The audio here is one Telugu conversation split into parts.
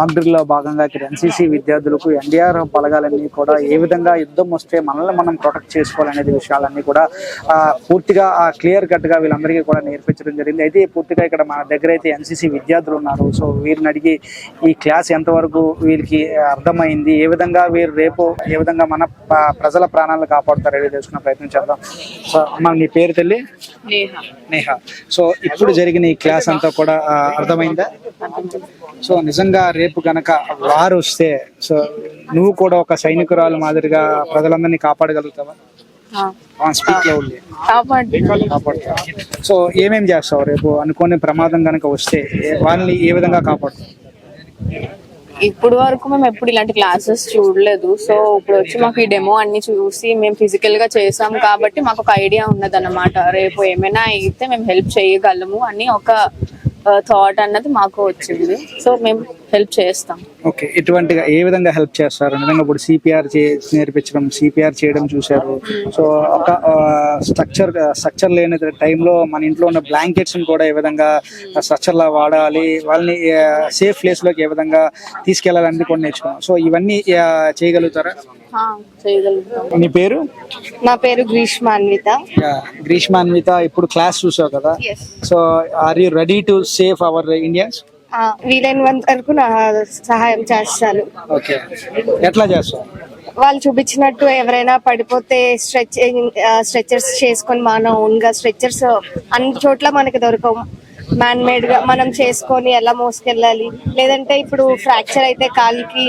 మేము సిద్ధంగా ఉన్నాం మీరు సిద్ధంగా ఉన్నారా మాక్ డ్రిల్లో భాగంగా ఇక్కడ ఎన్సీసీ విద్యార్థులకు ఎన్డీఆర్ బలగాలన్నీ కూడా ఏ విధంగా యుద్ధం వస్తే మనల్ని మనం ప్రొటెక్ట్ చేసుకోవాలనేది విషయాలన్నీ కూడా ఆ, పూర్తిగా క్లియర్ కట్గా వీళ్ళందరికీ కూడా నేర్పించడం జరిగింది. అయితే పూర్తిగా ఇక్కడ మన దగ్గర అయితే ఎన్సీసీ విద్యార్థులు ఉన్నారు. సో వీరిని అడిగి ఈ క్లాస్ ఎంతవరకు వీరికి అర్థమైంది? ఏ విధంగా వీరు రేపు ఏ విధంగా మన ప్రజల ప్రాణాలను కాపాడుతారనేది తెలుసుకునే ప్రయత్నం చేద్దాం. సో అమ్మ నీ పేరు తల్లి? నేహ. సో ఇప్పుడు జరిగిన ఈ క్లాస్ అంతా కూడా అర్థమైందా? సో నిజంగా రేపు గనక వారు వస్తే సో నువ్వు కూడా ఒక సైనికురాలు మాదిరిగా ప్రజలందరినీ కాపాడగలుగుతావా? సో ఏమేం చేస్తావు రేపు? అనుకోని ప్రమాదం గనక వస్తే వాళ్ళని ఏ విధంగా కాపాడుతావు ఇప్పుడు వరకు మేము ఎప్పుడు ఇలాంటి క్లాసెస్ చూడలేదు. సో ఇప్పుడు వచ్చి మాకు ఈ డెమో అన్ని చూసి మేము ఫిజికల్గా చేసాం కాబట్టి మాకు ఒక ఐడియా ఉన్నదన్నమాట. రేపు ఏమైనా అయితే మేము హెల్ప్ చేయగలము అని ఒక థాట్ అన్నది మాకు వచ్చింది. సో మేము హెల్ప్ చేస్తాం. ఓకే ఎటువంటిగా ఏ విధంగా హెల్ప్ చేస్తారు? నిజంగా ఇప్పుడు సిపిఆర్ నేర్పించడం సిపిఆర్ చేయడం చూశారు. సో ఒక స్ట్రక్చర్ స్ట్రక్చర్ లేని టైంలో మన ఇంట్లో ఉన్న బ్లాంకెట్స్ కూడా ఏ విధంగా స్ట్రక్చర్ లా వాడాలి? వాళ్ళని సేఫ్ ప్లేస్లోకి ఏ విధంగా తీసుకెళ్ళాలని కూడా నేర్చుకున్నాం. సో ఇవన్నీ చేయగలుగుతారా? నీ పేరు? నా పేరు గ్రీష్మ అన్విత. గ్రీష్మ అన్విత ఇప్పుడు క్లాస్ చూసావు కదా? So are you ready to save our Indians వీలైనంత వరకు నా సహాయం చేస్తాను ఓకే ఎట్లా చేస్తావు? వాళ్ళు చూపించినట్టు ఎవరైనా పడిపోతే స్ట్రెచ్ స్ట్రెచర్స్ చేసుకొని మన ఓన్గా స్ట్రెచర్స్ అన్ని చోట్ల మనకి దొరకవు. మ్యాన్ మేడ్గా మనం చేసుకొని ఎలా మోసుకెళ్ళాలి? లేదంటే ఇప్పుడు ఫ్రాక్చర్ అయితే కాలికి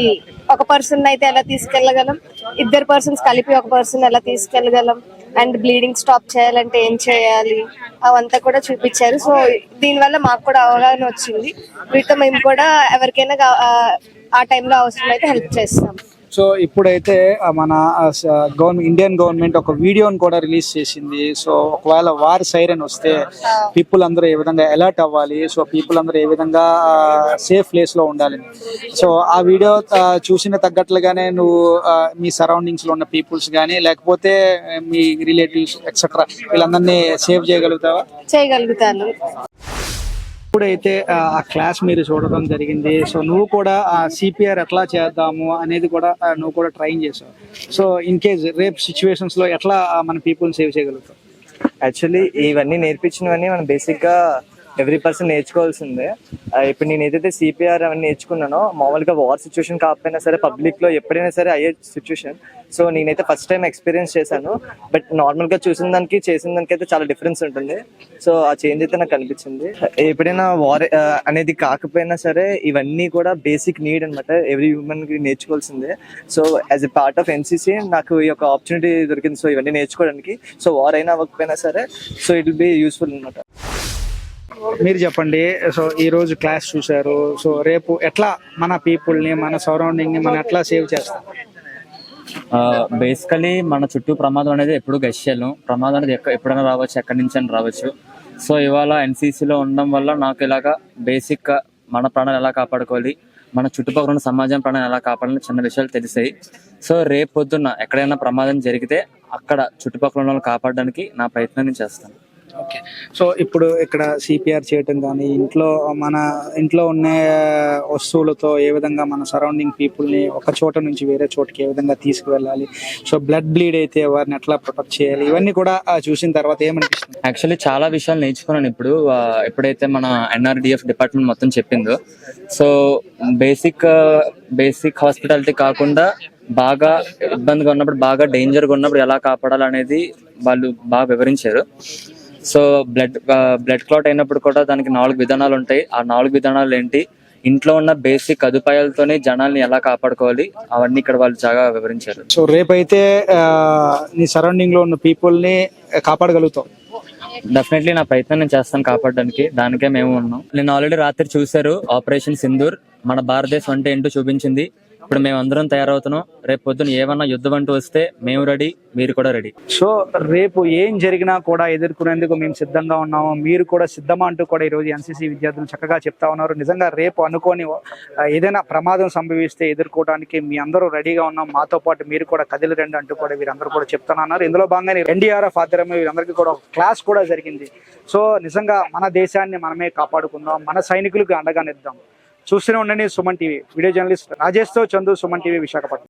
ఒక పర్సన్ అయితే ఎలా తీసుకెళ్ళగలం? ఇద్దరు పర్సన్స్ కలిపి ఒక పర్సన్ ఎలా తీసుకెళ్ళగలం? అండ్ బ్లీడింగ్ స్టాప్ చేయాలంటే ఏం చేయాలి? అవంతా కూడా చూపించారు. సో దీనివల్ల మాకు కూడా అవగాహన వచ్చింది. వీటితో మేము కూడా ఎవరికైనా ఆ, టైంలో అవసరం అయితే హెల్ప్ చేస్తాం. సో ఇప్పుడైతే మన గవర్నమెంట్ ఇండియన్ గవర్నమెంట్ ఒక వీడియోని కూడా రిలీజ్ చేసింది. సో ఒకవేళ వార్ సైరన్ వస్తే పీపుల్ అందరూ ఏ విధంగా అలర్ట్ అవ్వాలి? సో పీపుల్ అందరూ ఏ విధంగా సేఫ్ ప్లేస్లో ఉండాలి? సో ఆ వీడియో చూసిన తగ్గట్లుగానే నువ్వు మీ సరౌండింగ్స్లో ఉన్న పీపుల్స్ కానీ లేకపోతే మీ రిలేటివ్స్ ఎక్సెట్రా వీళ్ళందరినీ సేవ్ చేయగలుగుతావా? చేయగలుగుతాను. ఇప్పుడైతే ఆ క్లాస్ మీరు చూడడం జరిగింది సో నువ్వు కూడా ఆ సిపిఆర్ ఎట్లా చేద్దాము అనేది కూడా నువ్వు కూడా ట్రైన్ చేసావు. సో ఇన్ కేస్ రేపు సిచ్యువేషన్స్లో ఎట్లా మన పీపుల్ సేవ్ చేయగలుగుతావు? యాక్చువల్లీ ఇవన్నీ నేర్పించినవన్నీ మనం బేసిక్గా ఎవ్రీ పర్సన్ నేర్చుకోవాల్సిందే. ఇప్పుడు నేను ఏదైతే సిపిఆర్ అవన్నీ నేర్చుకున్నానో మామూలుగా వార్ సిచ్యువేషన్ కాకపోయినా సరే పబ్లిక్లో ఎప్పుడైనా సరే అయ్యే సిచ్యువేషన్. సో నేనైతే ఫస్ట్ టైం ఎక్స్పీరియన్స్ చేశాను. బట్ నార్మల్గా చూసిన దానికి చేసిన దానికి అయితే చాలా డిఫరెన్స్ ఉంటుంది. సో ఆ చేంజ్ అయితే నాకు కనిపించింది ఎప్పుడైనా వార్ అనేది కాకపోయినా సరే ఇవన్నీ కూడా బేసిక్ నీడ్ అనమాట ఎవ్రీ హ్యూమన్కి నేర్చుకోవాల్సిందే. So as a part of NCC నాకు ఈ యొక్క ఆపర్చునిటీ దొరికింది. సో ఇవన్నీ నేర్చుకోవడానికి. సో వార్ అయినా అవ్వకపోయినా సరే so it will be useful అనమాట మీరు చెప్పండి. సో ఈ రోజు క్లాస్ చూశారు. సో రేపు ఎట్లా మన పీపుల్ని మన సరౌండింగ్ని మనం ఎట్లా సేవ్ చేస్తాం? బేసికలీ మన చుట్టూ ప్రమాదం అనేది ఎప్పుడు గశ్యాలు. ప్రమాదం అనేది ఎప్పుడైనా రావచ్చు ఎక్కడి నుంచి అని రావచ్చు. సో ఇవాళ ఎన్సీసీలో ఉండడం వల్ల నాకు ఇలాగా బేసిక్గా మన ప్రాణాలు ఎలా కాపాడుకోవాలి మన చుట్టుపక్కల ఉన్న సమాజం ప్రాణాలు ఎలా కాపాడాలని చిన్న విషయాలు తెలిసాయి. సో రేపు పొద్దున్న ఎక్కడైనా ప్రమాదం జరిగితే అక్కడ చుట్టుపక్కల ఉన్న వాళ్ళు కాపాడడానికి నా ప్రయత్నం నేను చేస్తాను. ఓకే. సో ఇప్పుడు ఇక్కడ సిపిఆర్ చేయటం కానీ ఇంట్లో మన ఇంట్లో ఉన్న వస్తువులతో ఏ విధంగా మన సరౌండింగ్ పీపుల్ని ఒక చోట నుంచి వేరే చోటుకి ఏ విధంగా తీసుకువెళ్ళాలి? సో బ్లడ్ బ్లీడ్ అయితే వారిని ఎట్లా ప్రొటెక్ట్ చేయాలి? ఇవన్నీ కూడా చూసిన తర్వాత ఏమనిపిస్తుంది? యాక్చువల్లీ చాలా విషయాలు నేర్చుకున్నాను ఇప్పుడు. ఎప్పుడైతే మన ఎన్ఆర్డిఎఫ్ డిపార్ట్మెంట్ మొత్తం చెప్పిందో. సో బేసిక్ బేసిక్ హాస్పిటాలిటీ కాకుండా బాగా ఇబ్బందిగా ఉన్నప్పుడు బాగా డేంజర్గా ఉన్నప్పుడు ఎలా కాపాడాలి అనేది వాళ్ళు బాగా వివరించారు. సో బ్లడ్ బ్లడ్ క్లాట్ అయినప్పుడు కూడా దానికి నాలుగు విధానాలు ఉంటాయి. ఆ నాలుగు విధానాలు ఏంటి? ఇంట్లో ఉన్న బేసిక్ సదుపాయాలతోనే జనాల్ని ఎలా కాపాడుకోవాలి? అవన్నీ ఇక్కడ వాళ్ళు చాలా వివరించారు. సో రేపైతే నీ సరౌండింగ్లో ఉన్న పీపుల్ని కాపాడగలుగుతావు. డెఫినెట్లీ నా ప్రయత్నం నేను చేస్తాను కాపాడడానికి. దానికే మేము ఉన్నాం. నేను ఆల్రెడీ రాత్రి చూశారు ఆపరేషన్ సింధూర్. మన భారతదేశం అంటే ఏంటో చూపించింది. ఇప్పుడు మేము అందరం తయారవుతున్నాం. రేపు పొద్దున ఏమన్నా యుద్ధం అంటూ వస్తే మేము రెడీ మీరు కూడా రెడీ. సో రేపు ఏం జరిగినా కూడా ఎదుర్కొనేందుకు మేము సిద్ధంగా ఉన్నాము. మీరు కూడా సిద్ధమా అంటూ కూడా ఈరోజు ఎన్సీసీ విద్యార్థులు చక్కగా చెప్తా ఉన్నారు. నిజంగా రేపు అనుకోని ఏదైనా ప్రమాదం సంభవిస్తే ఎదుర్కోవడానికి మీ అందరూ రెడీగా ఉన్నాం. మాతో పాటు మీరు కూడా కదిలి రండి అంటూ కూడా వీరందరూ కూడా చెప్తున్నారు ఇందులో భాగంగానే ఎన్డీఆర్ఎఫ్ ఆధ్వర్యంలో వీరందరికీ కూడా క్లాస్ కూడా జరిగింది. సో నిజంగా మన దేశాన్ని మనమే కాపాడుకుందాం. మన సైనికులకు అండగా నిద్దాం. చూస్తూనే ఉండండి సుమన్ టీవీ. వీడియో జర్నలిస్ట్ రాజేష్తో చందు సుమన్ టీవీ విశాఖపట్నం.